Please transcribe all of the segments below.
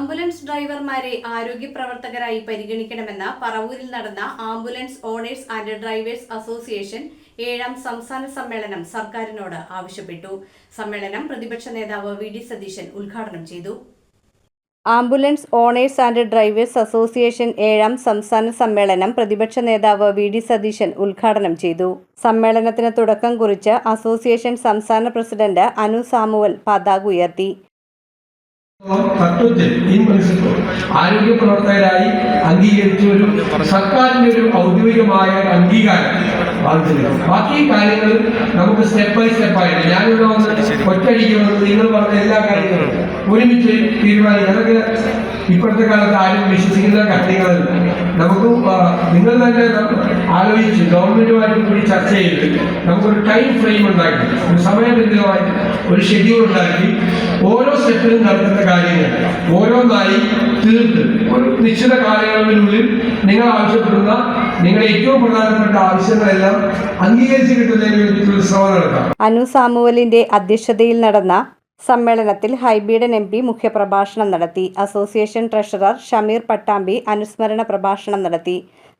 Ambulance ഡ്രൈവർമാരെ ആരോഗ്യ പ്രവർത്തകരായി പരിഗണിക്കണമെന്ന പറവൂരിൽ നടന്ന ambulance owners and drivers association ഏഴാം സംസ്ഥാന സമ്മേളനം സർക്കാരിനോട് ആവശ്യപ്പെട്ടു. സമ്മേളനം പ്രതിപക്ഷ നേതാവ് വി ഡി സതീശൻ ഉദ്ഘാടനം ചെയ്തു. Ambulance owners and drivers association ഏഴാം സംസ്ഥാന സമ്മേളനം പ്രതിപക്ഷ നേതാവ് വി ഡി സതീശൻ ഉദ്ഘാടനം ചെയ്തു. സമ്മേളനത്തിന് തുടക്കം കുറിച്ച് അസോസിയേഷൻ സംസ്ഥാന പ്രസിഡന്റ് അനു സാമുവൽ പതാക ഉയർത്തി. തത്വത്തിൽ ഈ പ്രിൻസിപ്പിൾ ആരോഗ്യ പ്രവർത്തകരായി അംഗീകരിച്ച ഒരു സർക്കാരിന്റെ ഒരു ഔദ്യോഗികമായ അംഗീകാരം ബാധിച്ചില്ല ബാക്കി കാര്യങ്ങൾ നമുക്ക് സ്റ്റെപ്പ് ബൈ സ്റ്റെപ്പ് ആയിട്ട് ഞാനിവിടെ വന്ന് ഒറ്റയടിക്കുന്നത് നിങ്ങൾ പറഞ്ഞ എല്ലാ കാര്യങ്ങളും ഒരുമിച്ച് തീരുമാനിക്കും. അതൊക്കെ ഇപ്പോഴത്തെ കാലത്ത് ആരും വിശ്വസിക്കുന്ന കാര്യങ്ങളല്ല നമുക്ക് നിങ്ങൾ തന്നെ ആലോചിച്ച് ഗവൺമെന്റുമായിട്ട് കൂടി ചർച്ച ചെയ്ത് നമുക്കൊരു ടൈം ഫ്രെയിം ഉണ്ടാക്കി ഒരു സമയബന്ധിതമായി ഒരു ഷെഡ്യൂൾ ഉണ്ടാക്കി ഓരോ സ്റ്റെപ്പിലും നടത്തുന്ന കാര്യങ്ങൾ ഓരോന്നായി തീർത്ത്. ഒരു നിശ്ചിത കാലയളവിനുള്ളിൽ നിങ്ങൾ ആവശ്യപ്പെടുന്ന നിങ്ങളുടെ ഏറ്റവും പ്രധാനപ്പെട്ട ആവശ്യങ്ങളെല്ലാം അംഗീകരിച്ച് കിട്ടുന്നതിന് വേണ്ടിയിട്ടുള്ള ശ്രമം നടത്താം. അനു സാമുവലിന്റെ അധ്യക്ഷതയിൽ നടന്ന സമ്മേളനത്തിൽ ഹൈബീഡൻ എം പി മുഖ്യപ്രഭാഷണം നടത്തി. അസോസിയേഷൻ ട്രഷറർ ഷമീർ പട്ടാമ്പി അനുസ്മരണ പ്രഭാഷണം നടത്തി.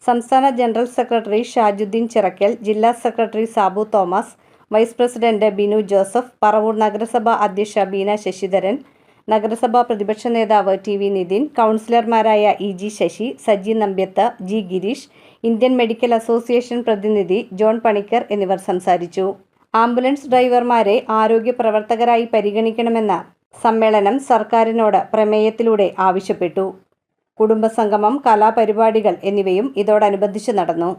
സംസ്ഥാന ജനറൽ സെക്രട്ടറി ഷാജുദ്ദീൻ ചിറക്കൽ ജില്ലാ secretary Sabu Thomas vice president Binu Joseph Paravur നഗരസഭാ അധ്യക്ഷ ബീന ശശിധരൻ നഗരസഭാ പ്രതിപക്ഷ നേതാവ് ടി വി നിതിൻ കൗൺസിലർമാരായ E G Sasi Saji Nambiath G Gireesh Indian medical association പ്രതിനിധി ജോൺ പണിക്കർ എന്നിവർ സംസാരിച്ചു. ആംബുലൻസ് ഡ്രൈവർമാരെ ആരോഗ്യ പ്രവർത്തകരായി പരിഗണിക്കണമെന്ന സമ്മേളനം സർക്കാരിനോട് പ്രമേയത്തിലൂടെ ആവശ്യപ്പെട്ടു. കുടുംബസംഗമം കലാപരിപാടികൾ എന്നിവയും ഇതോടനുബന്ധിച്ച് നടന്നു.